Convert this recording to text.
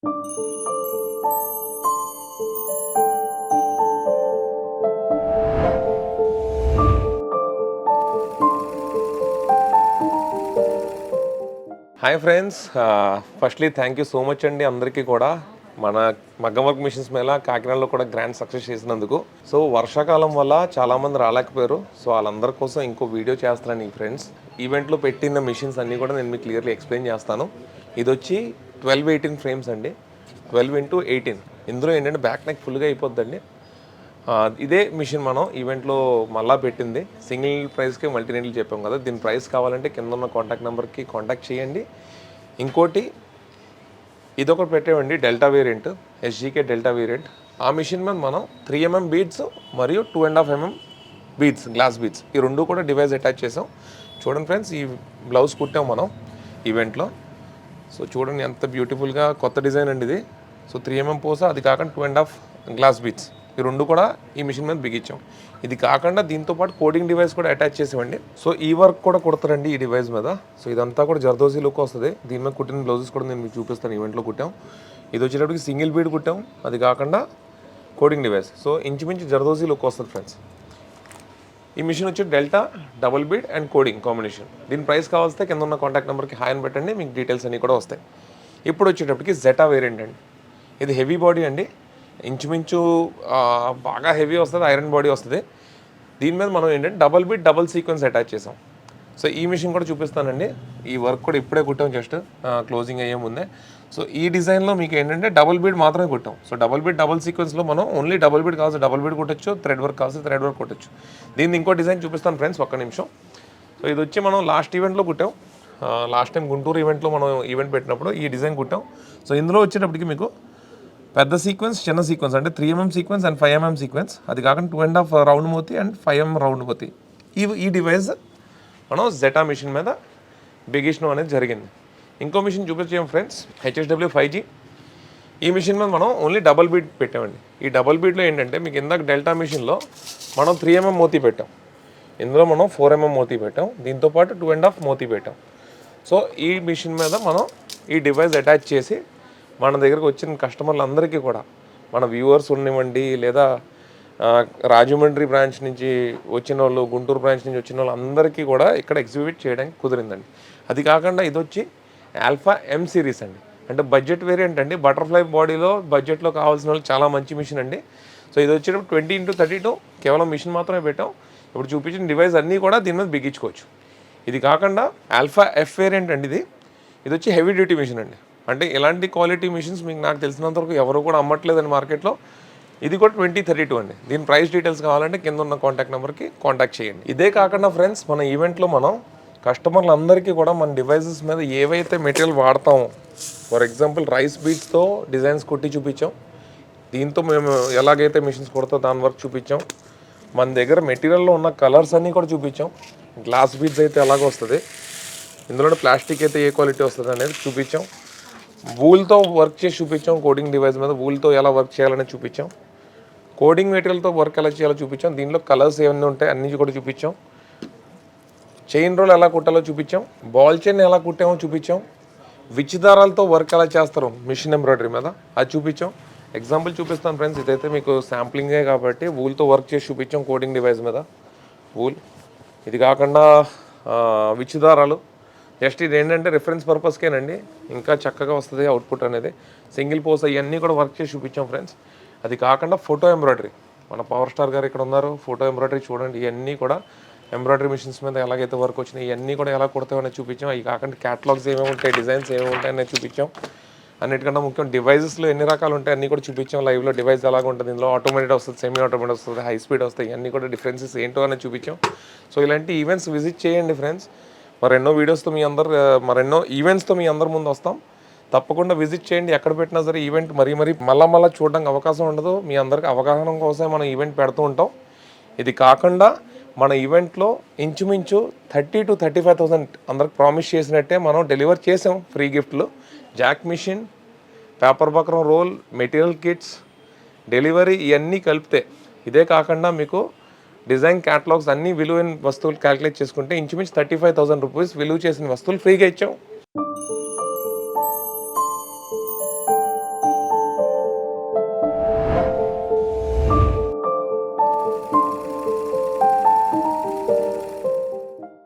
Hi friends firstly thank you so much అండి అందరికీ కూడా. మన మగ్గం వర్క్ మిషన్స్ మీద కాకినాడలో కూడా గ్రాండ్ సక్సెస్ చేసినందుకు. సో వర్షాకాలం వల్ల చాలామంది రాలేకపోయారు. సో వాళ్ళందరి కోసం ఇంకో వీడియో చేస్తాను ఈ ఫ్రెండ్స్ ఈవెంట్లో పెట్టిన మిషన్స్ అన్నీ కూడా నేను మీకు క్లియర్లీ ఎక్స్ప్లెయిన్ చేస్తాను. ఇది వచ్చి ట్వెల్వ్ ఎయిటీన్ ఫ్రేమ్స్ అండి. Twelve into eighteen. ఇందులో ఏంటంటే బ్యాక్ నెక్ ఫుల్గా అయిపోద్దండి. ఇదే మిషన్ మనం ఈవెంట్లో మళ్ళా పెట్టింది. సింగిల్ ప్రైస్కి మల్టీనేట్లు చెప్పాం కదా. దీని ప్రైస్ కావాలంటే కింద ఉన్న కాంటాక్ట్ నెంబర్కి కాంటాక్ట్ చేయండి. ఇంకోటి ఇదొకటి పెట్టేవండి delta variant SGK delta variant ఆ మిషన్ మీద మనం త్రీ ఎంఎం బీడ్స్ మరియు two and half mm beads glass beads ఈ రెండు కూడా డివైస్ అటాచ్ చేసాం. చూడండి ఫ్రెండ్స్ ఈ బ్లౌజ్ కుట్టాం మనం ఈవెంట్లో. సో చూడండి ఎంత బ్యూటిఫుల్గా కొత్త డిజైన్ అండి ఇది. సో త్రీ ఎంఎం పోసా అది కాకుండా two and half glass beads ఈ రెండు కూడా ఈ మిషన్ మీద బిగించాం. ఇది కాకుండా దీంతో పాటు కోడింగ్ డివైస్ కూడా అటాచ్ చేసామండి. సో ఈ వర్క్ కూడా కుడతారండి ఈ డివైస్ మీద. సో ఇదంతా కూడా జర్దోజీ లుక్ వస్తుంది. దీని మీద కుట్టిన బ్లౌజెస్ కూడా నేను మీకు చూపిస్తాను ఈవెంట్లో కుట్టాం. ఇది వచ్చేటప్పటికి సింగిల్ బీడ్ కుట్టాం. అది కాకుండా కోడింగ్ డివైస్ సో ఇంచుమించు జర్దోజీ లుక్ వస్తుంది ఫ్రెండ్స్ ఈ మిషన్ వచ్చి delta double bead and coding combination. దీని ప్రైస్ కావాల్స్తే కింద ఉన్న కాంటాక్ట్ నెంబర్కి హాయ్ అని పెట్టండి మీకు డీటెయిల్స్ అన్నీ కూడా వస్తాయి. ఇప్పుడు వచ్చేటప్పటికి జెటా వేరియంట్ అండి. ఇది హెవీ బాడీ అండి. ఇంచుమించు బాగా హెవీ వస్తుంది ఐరన్ బాడీ వస్తుంది. దీని మీద మనం ఏంటంటే double bead double sequence attach చేసాం. సో ఈ మిషన్ కూడా చూపిస్తానండి. ఈ వర్క్ కూడా ఇప్పుడే కుట్టాం జస్ట్ క్లోజింగ్ అయ్యే ముందే. సో ఈ డిజైన్లో మీకు ఏంటంటే డబుల్ బీడ్ మాత్రమే కుట్టాం. సో డబుల్ బీడ్ డబుల్ సీక్వెన్స్లో మనం ఓన్లీ డబుల్ బీడ్ కావాల్సి డబుల్ బీడ్ కుట్టచ్చు థ్రెడ్ వర్క్ కావాల్సి థ్రెడ్ వర్క్ కుట్టచ్చు. దీన్ని ఇంకో డిజైన్ చూపిస్తాను ఫ్రెండ్స్ ఒక్క నిమిషం. సో ఇది వచ్చి మనం లాస్ట్ ఈవెంట్లో కుట్టాం. లాస్ట్ టైం గుంటూరు ఈవెంట్లో మనం ఈవెంట్ పెట్టినప్పుడు ఈ డిజైన్ కుట్టాం. సో ఇందులో వచ్చేటప్పటికి మీకు పెద్ద సీక్వెన్స్ చిన్న సీక్వెన్స్ అంటే three mm mm sequence and five mm sequence. అది కాకుండా టూ అండ్ హాఫ్ రౌండ్ మోతి అండ్ ఫైవ్ ఎంఎం రౌండ్ మోతి. ఈ ఈ డివైస్ మనం జెటా మిషన్ మీద బిగిష్నం అనేది జరిగింది. ఇంకో మిషన్ చూపించాం ఫ్రెండ్స్ హెచ్ఎస్డబ్ల్యూ ఫైవ్ జీ ఈ మిషన్ మీద మనం ఓన్లీ డబల్ బీట్ పెట్టామండి. ఈ డబల్ బీట్లో ఏంటంటే మీకు ఇందాక డెల్టా మిషన్లో మనం త్రీ ఎంఎం మోతీ పెట్టాం. ఇందులో మనం ఫోర్ ఎంఎం మోతీ పెట్టాం. దీంతో పాటు టూ అండ్ హాఫ్ మోతీ పెట్టాం. సో ఈ మిషన్ మీద మనం ఈ డివైస్ అటాచ్ చేసి మన దగ్గరకు వచ్చిన కస్టమర్లందరికీ కూడా మన వ్యూవర్స్ ఉన్నివ్వండి లేదా రాజమండ్రి బ్రాంచ్ నుంచి వచ్చిన వాళ్ళు గుంటూరు బ్రాంచ్ నుంచి వచ్చిన వాళ్ళు అందరికీ కూడా ఇక్కడ ఎగ్జిబిట్ చేయడానికి కుదిరిందండి. అది కాకుండా ఇది వచ్చి ఆల్ఫా ఎం సిరీస్ అండి. అంటే బడ్జెట్ వేరియంట్ అండి. బటర్ఫ్లై బాడీలో బడ్జెట్లో కావాల్సిన వాళ్ళు చాలా మంచి మిషన్ అండి. సో ఇది వచ్చేటప్పుడు ట్వంటీ ఇంటూ థర్టీ టూ కేవలం మిషన్ మాత్రమే పెట్టాం. ఇప్పుడు చూపించిన డివైస్ అన్నీ కూడా దీని మీద బిగించుకోవచ్చు. ఇది కాకుండా ఆల్ఫా ఎఫ్ వేరియంట్ అండి ఇది. ఇది వచ్చి హెవీ డ్యూటీ మిషన్ అండి. అంటే ఇలాంటి క్వాలిటీ మిషన్స్ మీకు నాకు తెలిసినంత వరకు ఎవరు కూడా అమ్మట్లేదండి మార్కెట్లో ఇది కూడా ట్వంటీ థర్టీ టూ అండి. దీని ప్రైస్ డీటెయిల్స్ కావాలంటే కింద ఉన్న కాంటాక్ట్ నెంబర్కి కాంటాక్ట్ చేయండి. ఇదే కాకుండా ఫ్రెండ్స్ మన ఈవెంట్లో మనం కస్టమర్లందరికీ కూడా మన డివైసెస్ మీద ఏవైతే మెటీరియల్ వాడతామో ఫర్ ఎగ్జాంపుల్ రైస్ బీట్స్తో డిజైన్స్ కొట్టి చూపించాం. దీంతో మేము ఎలాగైతే మిషన్స్ కొడతా దాని వరకు చూపించాం. మన దగ్గర మెటీరియల్లో ఉన్న కలర్స్ అన్నీ కూడా చూపించాం. గ్లాస్ బీడ్స్ అయితే ఎలాగ వస్తుంది. ఇందులో ప్లాస్టిక్ అయితే ఏ క్వాలిటీ వస్తుంది అనేది చూపించాం. వూల్తో వర్క్ చేసి చూపించాం కోడింగ్ డివైస్ మీద వూల్తో ఎలా వర్క్ చేయాలని చూపించాం. కోడింగ్ మెటీరియల్తో వర్క్ ఎలా చేయాలో చూపించాం. దీనిలో కలర్స్ ఏమన్నీ ఉంటాయి అన్నీ కూడా చూపించాం. చైన్ రోల్ ఎలా కుట్టాలో చూపించాం. బాల్ చైన్ ఎలా కుట్టామో చూపించాం. విచ్ దారాలతో వర్క్ ఎలా చేస్తారు మిషన్ ఎంబ్రాయిడరీ మీద అది చూపించాం. ఎగ్జాంపుల్ చూపిస్తాను ఫ్రెండ్స్ ఇదైతే మీకు శాంప్లింగే కాబట్టి వూల్తో వర్క్ చేసి చూపించాం కోడింగ్ డివైస్ మీద. వూల్ ఇది కాకుండా విచ్ దారాలు జస్ట్ ఇది ఏంటంటే రిఫరెన్స్ పర్పస్కేనండి ఇంకా చక్కగా వస్తుంది అవుట్పుట్ అనేది. సింగిల్ పోస్ అవన్నీ కూడా వర్క్ చేసి చూపించాం ఫ్రెండ్స్ అది కాకుండా ఫోటో ఎంబ్రాయిడరీ మన పవర్ స్టార్ గారు ఇక్కడ ఉన్నారు. ఫోటో ఎంబ్రాయిడరీ చూడండి ఇవన్నీ కూడా ఎంబ్రాయిడరీ మిషన్స్ మీద ఎలాగైతే వర్క్ వచ్చినాయి ఇవన్నీ కూడా ఎలా కుడతామని చూపించాం. అవి కాకుండా క్యాటలాగ్స్ ఏమేమి ఉంటాయి డిజైన్స్ ఏమేమి ఉంటాయి అనేది చూపించాం. అన్నిటికన్నా ముఖ్యం డివైజెస్లో ఎన్ని రకాలు ఉంటాయి అన్నీ కూడా చూపించాం. లైవ్లో డివైస్ ఎలాగ ఉంటుంది ఇందులో ఆటోమేటెడ్ వస్తుంది సెమీ ఆటోమేటెడ్ వస్తుంది హై స్పీడ్ వస్తాయి. ఇవన్నీ కూడా డిఫరెన్సెస్ ఏంటో అని చూపించాం. సో ఇలాంటి ఈవెంట్స్ విజిట్ చేయండి ఫ్రెండ్స్ మరెన్నో వీడియోస్తో మీ అందరు మరెన్నో ఈవెంట్స్తో మీ అందరి ముందు వస్తాం. తప్పకుండా విజిట్ చేయండి. ఎక్కడ పెట్టినా సరే ఈవెంట్ మరీ మరీ మళ్ళా మళ్ళీ చూడడానికి అవకాశం ఉండదు. మీ అందరికి అవగాహన కోసమే మనం ఈవెంట్ పెడుతూ ఉంటాం. ఇది కాకుండా మన ఈవెంట్లో ఇంచుమించు thirty to thirty five thousand అందరికి ప్రామిస్ చేసినట్టే మనం డెలివర్ చేసాం ఫ్రీ గిఫ్ట్లు jack machine paper buckram roll material kits delivery ఇవన్నీ కలిపితే ఇదే కాకుండా మీకు డిజైన్ క్యాటలాగ్స్ అన్ని విలువైన వస్తువులు క్యాలిక్యులేట్ చేసుకుంటే ఇంచుమించు థర్టీ ఫైవ్ థౌసండ్ రూపీస్ విలువ చేసిన వస్తువులు ఫ్రీగా ఇచ్చాం.